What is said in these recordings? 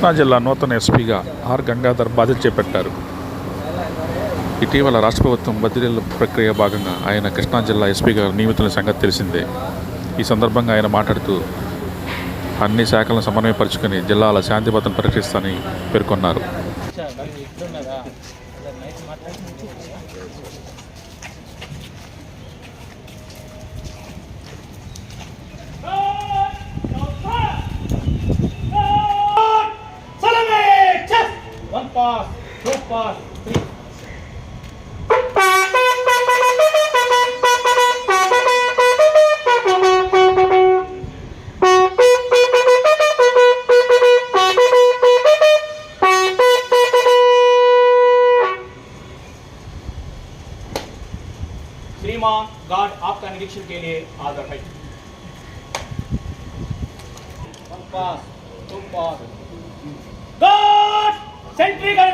కృష్ణా జిల్లా నూతన ఎస్పీగా ఆర్ గంగాధర్ బాధ్యత చేపట్టారు. ఇటీవల రాష్ట్ర ప్రభుత్వం బదిలీల ప్రక్రియ భాగంగా ఆయన కృష్ణా జిల్లా ఎస్పీగా నియమితుల సంగతి తెలిసిందే. ఈ సందర్భంగా ఆయన మాట్లాడుతూ అన్ని శాఖలను సమన్వయపరుచుకుని జిల్లాల శాంతి భద్రతను పరీక్షిస్తానని పేర్కొన్నారు. four, three. गार्ड आपका निरीक्षण के लिए आदर है तुम पास तुम पास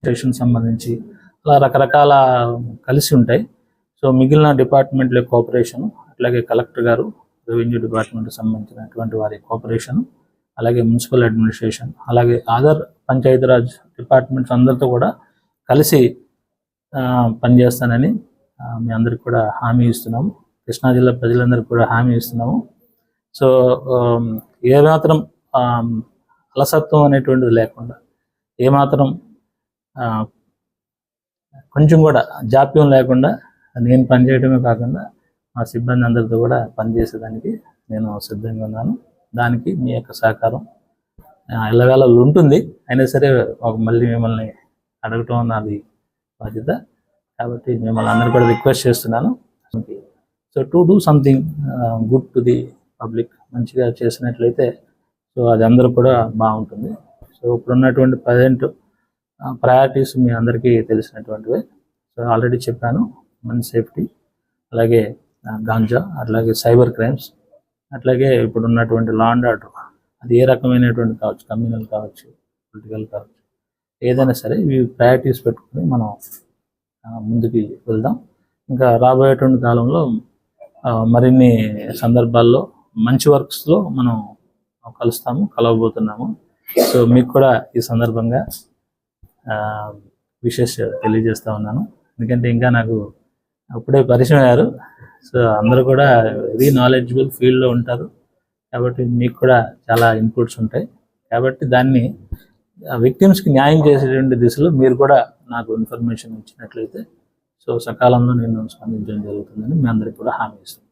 స్టేషన్ సంబంధించి అలా రకరకాల కలిసి ఉంటాయి. సో మిగిలిన డిపార్ట్మెంట్ల కోఆపరేషన్ అట్లాగే కలెక్టర్ గారు రెవెన్యూ డిపార్ట్మెంట్ సంబంధించినటువంటి వారి కోఆపరేషన్ అలాగే మున్సిపల్ అడ్మినిస్ట్రేషన్ అలాగే అదర్ పంచాయతీరాజ్ డిపార్ట్మెంట్స్ అందరితో కూడా కలిసి పనిచేస్తానని మీ అందరికి కూడా హామీ ఇస్తున్నాము. కృష్ణా జిల్లా ప్రజలందరికీ కూడా హామీ ఇస్తున్నాము. సో ఏమాత్రం అలసత్వం అనేటువంటిది లేకుండా ఏమాత్రం కొంచెం కూడా జాప్యం లేకుండా నేను పనిచేయడమే కాకుండా మా సిబ్బంది అందరితో కూడా పనిచేసేదానికి నేను సిద్ధంగా ఉన్నాను. దానికి మీ యొక్క సహకారం ఎల్లవేళలు ఎల్లవేళ ఉంటుంది. అయినా సరే ఒక మళ్ళీ మిమ్మల్ని అడగటం నాది బాధ్యత. కాబట్టి మిమ్మల్ని అందరూ కూడా రిక్వెస్ట్ చేస్తున్నాను. So to do something good to the public మంచిగా చేసినట్లయితే సో అది అందరూ కూడా బాగుంటుంది. సో ఇప్పుడున్నటువంటి ప్రజెంట్ ప్రయారిటీస్ మీ అందరికీ తెలిసినటువంటివే. సో ఆల్రెడీ చెప్పాను మన సేఫ్టీ అలాగే గాంజా అట్లాగే సైబర్ క్రైమ్స్ అట్లాగే ఇప్పుడు ఉన్నటువంటి లా అండ్ ఆర్డర్ అది ఏ రకమైనటువంటి కావచ్చు కమ్యూనల్ కావచ్చు పొలిటికల్ కావచ్చు ఏదైనా సరే ఇవి ప్రయారిటీస్ పెట్టుకుని మనం ముందుకి వెళ్దాం. ఇంకా రాబోయేటువంటి కాలంలో మరిన్ని సందర్భాల్లో మంచి వర్క్స్లో మనం కలుస్తాము కలవబోతున్నాము. సో మీకు కూడా ఈ సందర్భంగా విషెస్ తెలియజేస్తూ ఉన్నాను. ఎందుకంటే ఇంకా నాకు అప్పుడే పరిచయం అయ్యారు. సో అందరూ కూడా వెరీ నాలెడ్జబుల్ ఫీల్డ్లో ఉంటారు. కాబట్టి మీకు కూడా చాలా ఇన్పుట్స్ ఉంటాయి. కాబట్టి దాన్ని విక్టిమ్స్కి న్యాయం చేసేటువంటి దిశలో మీరు కూడా నాకు ఇన్ఫర్మేషన్ ఇచ్చినట్లయితే సో సకాలంలో నేను స్పందించడం జరుగుతుందని మీ అందరికీ కూడా హామీ ఇస్తాను